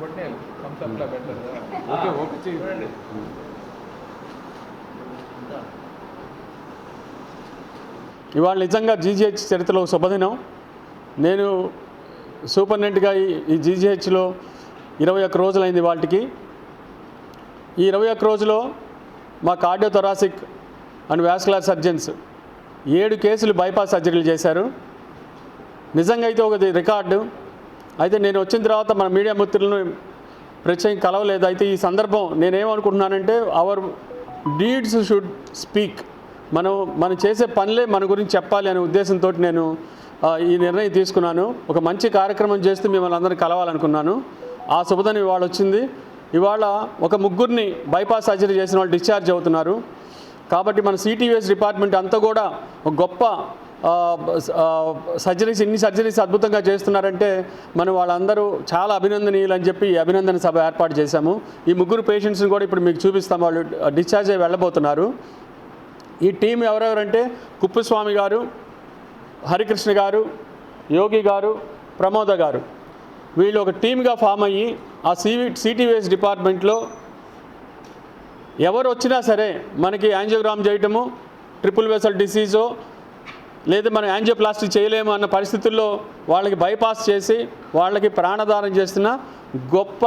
కొట్టినాయి okay okay ఇవాళ నిజంగా GGH చరిత్రలో శుభదినం. నేను సూపరింటెండెంట్గా ఈ ఈ జీజీహెచ్లో ఇరవై ఒక్క రోజులైంది వాటికి ఈ ఇరవై ఒక్క రోజులో మా cardio thoracic and vascular surgeons ఏడు కేసులు బైపాస్ సర్జరీలు చేశారు. నిజంగా అయితే ఒకటి రికార్డు. అయితే నేను వచ్చిన తర్వాత మన మీడియా మిత్రులను ప్రత్యేకం కలవలేదు. అయితే ఈ సందర్భం నేనేమనుకుంటున్నానంటే అవర్ డీడ్స్ షుడ్ స్పీక్ మనం మనం చేసే పనులే మన గురించి చెప్పాలి అనే ఉద్దేశంతో నేను ఈ నిర్ణయం తీసుకున్నాను. ఒక మంచి కార్యక్రమం చేస్తూ మిమ్మల్ని అందరినీ కలవాలనుకున్నాను. ఆ శుభదని ఇవాళ వచ్చింది. ఇవాళ ఒక ముగ్గురిని బైపాస్ సర్జరీ చేసిన వాళ్ళు డిశ్చార్జ్ అవుతున్నారు. కాబట్టి మన సిటీవీఎస్ డిపార్ట్మెంట్ అంతా కూడా ఒక గొప్ప సర్జరీస్ ఇన్ని సర్జరీస్ అద్భుతంగా చేస్తున్నారంటే మనం వాళ్ళందరూ చాలా అభినందనీయులు అని చెప్పి అభినందన సభ ఏర్పాటు చేశాము. ఈ ముగ్గురు పేషెంట్స్ని కూడా ఇప్పుడు మీకు చూపిస్తాం. వాళ్ళు డిశ్చార్జ్ అయ్యి వెళ్ళబోతున్నారు. ఈ టీం ఎవరెవరంటే కుప్పుస్వామి గారు హరికృష్ణ గారు యోగి గారు ప్రమోద గారు. వీళ్ళు ఒక టీమ్గా ఫామ్ అయ్యి ఆ సివి సిటీవీఎస్ డిపార్ట్మెంట్లో ఎవరు వచ్చినా సరే మనకి యాంజియోగ్రామ్ చేయటము ట్రిపుల్ వెసల్ డిసీజో లేదా మనం యాంజియోప్లాస్టిక్ చేయలేము అన్న పరిస్థితుల్లో వాళ్ళకి బైపాస్ చేసి వాళ్ళకి ప్రాణదానం చేస్తున్న గొప్ప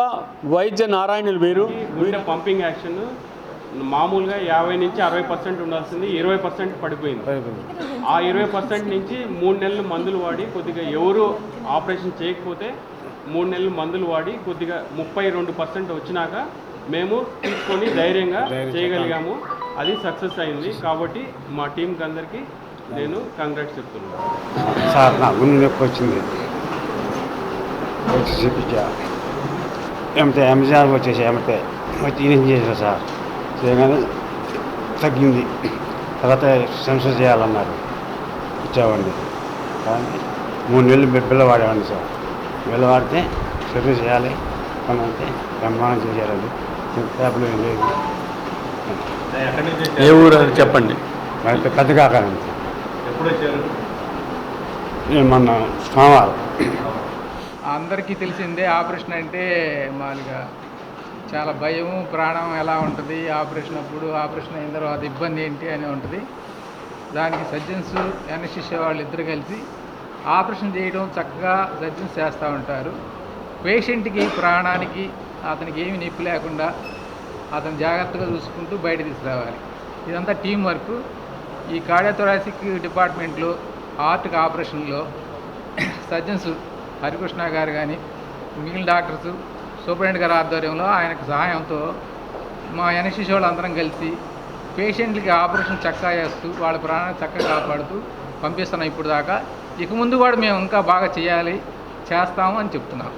వైద్య నారాయణులు వీరు. గుండె పంపింగ్ యాక్షన్ మామూలుగా యాభై నుంచి అరవై పర్సెంట్ ఉండాల్సింది ఇరవై పర్సెంట్ పడిపోయింది. ఆ ఇరవై పర్సెంట్ నుంచి మూడు నెలలు మందులు వాడి కొద్దిగా ఎవరు ఆపరేషన్ చేయకపోతే మూడు నెలలు మందులు వాడి కొద్దిగా ముప్పై రెండు పర్సెంట్ వచ్చినాక మేము తీసుకొని ధైర్యంగా చేయగలిగాము. అది సక్సెస్ అయింది. కాబట్టి మా టీంకి అందరికీ నేను కంగ్రాట్స్ చెప్తున్నాను సార్ నా గుండె నొప్పి వచ్చింది. వచ్చి చూపించా. ఏమిటే ఎంజీఆర్ వచ్చేసి ఏమిటే వచ్చి ఏం చేశారు సార్. చేయగానే తగ్గింది. తర్వాత సెన్సర్ చేయాలన్నారు. ఇచ్చామండి కానీ మూడు నెలలు బి- బిల్ల వాడేవాడిని సార్. బిల్ల వాడితే సెన్సర్ చేయాలి. అని అంటే బ్రహ్మాండం చేశారండి పేపర్లు ఏం లేదు. ఏ ఊరు అది చెప్పండి. మరి పెద్ద కాకాలండి నేను మొన్న సోమవారం. అందరికీ తెలిసిందే ఆపరేషన్ అంటే మామూలుగా చాలా భయము ప్రాణం ఎలా ఉంటుంది ఆపరేషన్ అప్పుడు ఆపరేషన్ అయిన తర్వాత ఇబ్బంది ఏంటి అని ఉంటుంది. దానికి సర్జన్స్ ఎనస్టిషియా వాళ్ళు ఇద్దరు కలిసి ఆపరేషన్ చేయడం చక్కగా సర్జన్స్ చేస్తూ ఉంటారు. పేషెంట్కి ప్రాణానికి అతనికి ఏమి నొప్పి లేకుండా అతను జాగ్రత్తగా చూసుకుంటూ బయట తీసుకురావాలి. ఇదంతా టీం వర్క్. ఈ కార్డియోథొరాసిక్ డిపార్ట్మెంట్లో హార్ట్కి ఆపరేషన్లో సర్జన్స్ హరికృష్ణ గారు కానీ మిగిలిన డాక్టర్స్ సూపరింటెండెంట్ గారి ఆధ్వర్యంలో ఆయనకు సహాయంతో మా ఎనసిసి వాళ్ళు అందరం కలిసి పేషెంట్లకి ఆపరేషన్ చక్కగా చేస్తూ వాళ్ళ ప్రాణాన్ని చక్కగా కాపాడుతూ పంపిస్తున్నాం. ఇప్పుడు దాకా ఇక ముందు కూడా మేము ఇంకా బాగా చేయాలి చేస్తాము అని చెప్తున్నాం.